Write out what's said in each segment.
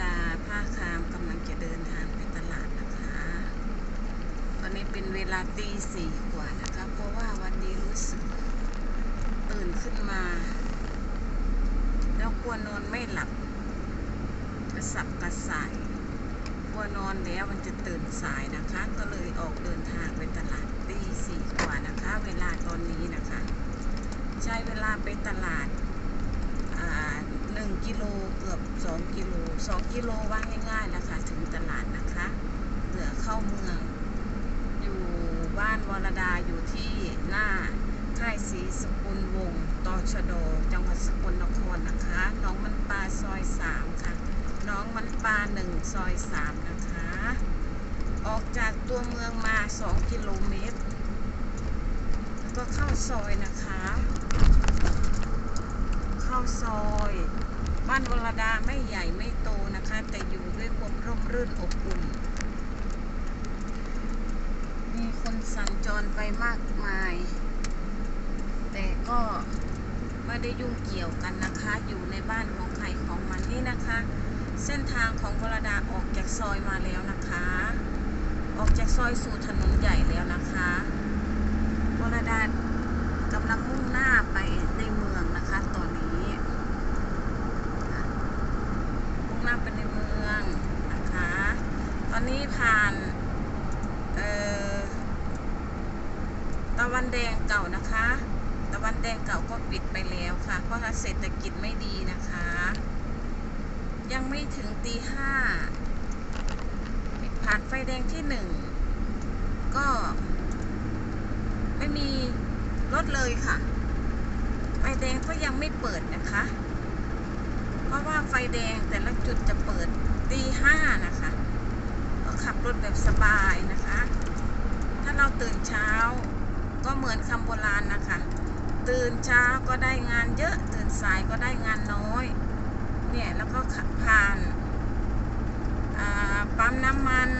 ดาผ้าคามกำลังจะเดินทางไปตลาดนะคะ ตอนนี้เป็นเวลาตีสี่กว่านะคะ เพราะว่าวันนี้รู้สึกตื่นขึ้นมา แล้วกลัวนอนไม่หลับกระสับกระส่ายกลัวนอนแล้วมันจะตื่นสายนะคะ ก็เลยออกเดินทางไปตลาดตีสี่กว่านะคะ เวลาตอนนี้นะคะ ใช้เวลาไปตลาด 1กิโลเกือบ 2 กิโล 2 กิโลว่าง่ายๆนะคะ ถึงตลาดนะคะเหลือเข้าเมือง อยู่บ้านวรดาอยู่ที่หน้าค่ายศรีสกุลวงตอชโด จังหวัดสกลนครนะคะ น้องมันปลาซอย 3 ค่ะ น้องมันปลา1ซอย 3 นะคะ ออกจากตัวเมืองมา 2 กิโลเมตร แล้วก็เข้าซอยนะคะ เข้าซอย บ้านวรดาไม่ใหญ่ไม่โตนะคะ แต่อยู่ด้วยความร่มรื่นอบอุ่น มีคนสัญจรไปมากมาย แต่ก็ไม่ได้ยุ่งเกี่ยวกันนะคะ อยู่ในบ้านของใครของมันนี่นะคะ เส้นทางของวรดาออกจากซอยมาแล้วนะคะ ออกจากซอยสู่ถนนใหญ่แล้วนะคะวรดากำลังมุ่งหน้าไปในเมืองนะคะ ตอนนี้ค่ะมุ่งหน้าไปในเมืองนะคะ ตอนนี้ผ่านเอ่อตะวันแดงเก่านะคะ ตะวันแดงเก่าก็ปิดไปแล้วค่ะ เพราะว่าเศรษฐกิจไม่ดีนะคะ ยังไม่ถึงตีห้าผ่านไฟแดงที่หนึ่งก็ ไม่มีรถเลยค่ะ ไฟแดงก็ยังไม่เปิดนะคะ เพราะว่าไฟแดงแต่ละจุดจะเปิดตีห้านะคะ ก็ขับรถแบบสบายนะคะ ถ้าเราตื่นเช้า ก็เหมือนคำโบราณนะคะ ตื่นเช้าก็ได้งานเยอะ ตื่นสายก็ได้งานน้อย เนี่ย แล้วก็ผ่านาปั๊มน้ำมัน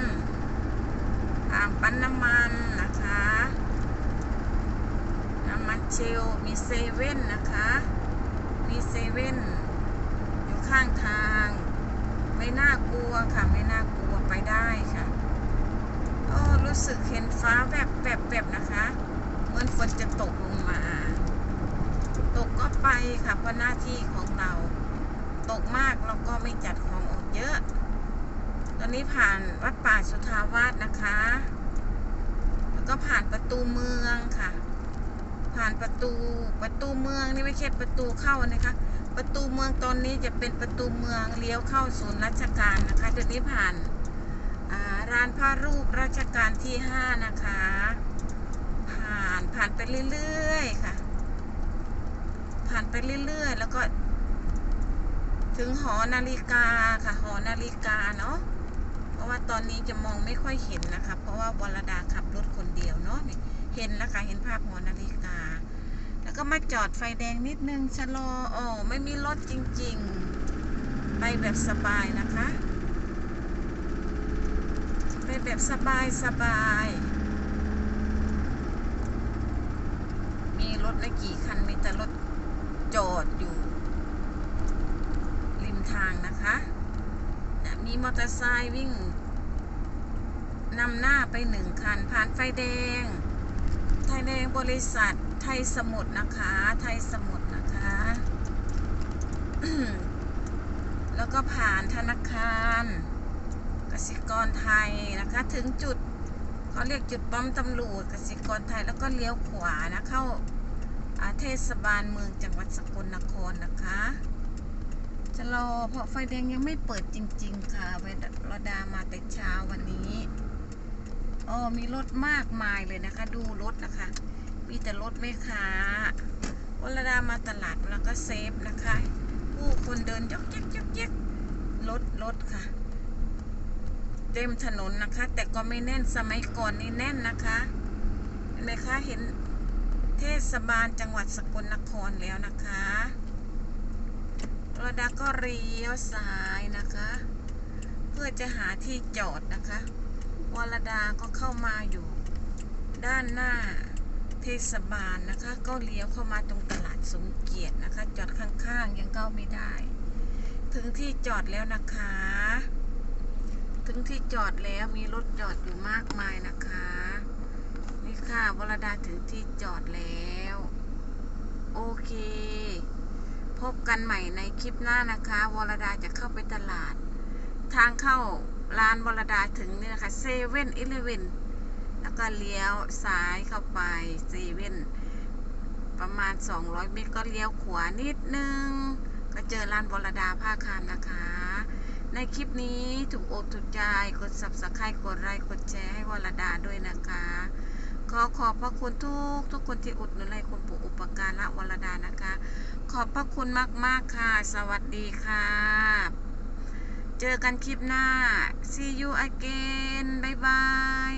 ผ่านปั๊มน้ำมันนะคะ น้ำมันเชลลมีเซเว่นนะคะ มีเซเว่นอยู่ข้างทาง ไม่น่ากลัวค่ะไม่น่ากลัวไปได้ค่ะโอ้รู้สึกเห็นฟ้าแบบแบบแบบนะคะ เหมือนฝนจะตกลงมา ตกก็ไปค่ะเพราะหน้าที่ของเรา ตกมากเราก็ไม่จัดของออกเยอะ ตอนนี้ผ่านวัดป่าสุทาวาสนะคะ แล้วก็ผ่านประตูเมืองค่ะ ผ่านประตูประตูเมืองนี่ไม่ใช่ประตูเข้านะคะ ประตูเมืองตอนนี้จะเป็นประตูเมืองเลี้ยวเข้าศูนย์ราชการนะคะเดี๋ยวนี้ผ่านร้านผ้ารูปราชการที่ห้านะคะานผ่านไปเรื่อยๆค่ะ ผ่านไปเรื่อยๆ แล้วก็ ถึงหอนาฬิกาค่ะ หอนาฬิกาเนาะเพราะว่าตอนนี้จะมองไม่ค่อยเห็นนะคะ เพราะว่าวรดาขับรถคนเดียวเนาะเห็นแล้วค่ะเห็นภาพหอนาฬิกา แล้วก็มาจอดไฟแดงนิดนึงชะลออ๋อไม่มีรถจริง ๆ ไปแบบสบายนะคะ ไปแบบสบายสบาย ถไม่กี่คันมีแต่รถจอดอยู่ ริมทางนะคะมีมอเตอร์ไซค์วิ่งนำหน้าไปหนึ่งคัน ผ่านไฟแดง ไทยแดงบริษัทไทยสมุทรนะคะ ไทยสมุทรนะคะ แล้วก็ผ่านธนาคารกสิกรไทยนะคะ ถึงจุดเขาเรียกจุดป้อมตำรวจกสิกรไทยแล้วก็เลี้ยวขวานะเข้า เทศบาลเมืองจังหวัดสกลนครนะคะ จะรอเพราะไฟแดงยังไม่เปิดจริง ๆ ค่ะเวลาดามาแต่เช้าวันนี้อ๋อมีรถมากมายเลยนะคะ ดูรถนะคะ มีแต่รถแม่ค้าวลาดามาตลาดแล้วก็เซฟนะคะ ผู้คนเดินยกเยกยกเยกรถรถค่ะ เต็มถนนนะคะ แต่ก็ไม่แน่นสมัยก่อนนี่แน่นนะคะเห็นไหมคะเห็น เทศบาลจังหวัดสกลนครแล้วนะคะวลาดาก็เลี้ยวซ้ายนะคะ เพื่อจะหาที่จอดนะคะวลดาก็เข้ามาอยู่ ด้านหน้าเทศบาลนะคะ ก็เลี้ยวเข้ามาตรงตลาดสมเกียรตินะคะ จอดข้างๆยังเข้าไม่ได้ ถึงที่จอดแล้วนะคะ ถึงที่จอดแล้วมีรถจอดอยู่มากมายนะคะ ค่ะ วรดาถึงที่จอดแล้ว โอเค พบกันใหม่ในคลิปหน้านะคะ วรดาจะเข้าไปตลาด ทางเข้าร้านวรดาถึงนี่นะคะเซเว่นอีเลเวนแล้วก็เลี้ยวซ้ายเข้าไปเซเว่นประมาณ 200 เมตรก็เลี้ยวขวานิดนึง ก็เจอร้านวรดาผ้าคามนะคะ ในคลิปนี้ถูกอกถูกใจ กด subscribe กดไลค์กดแชร์ให้วรดาด้วยนะคะ ขอขอบพระคุณทุกทุกคนที่อุดหนุนในคุณปู่อุปการะวรดานะคะ ขอบพระคุณมาก ๆ ค่ะ สวัสดีค่ะ เจอกันคลิปหน้า see you again บ๊ายบาย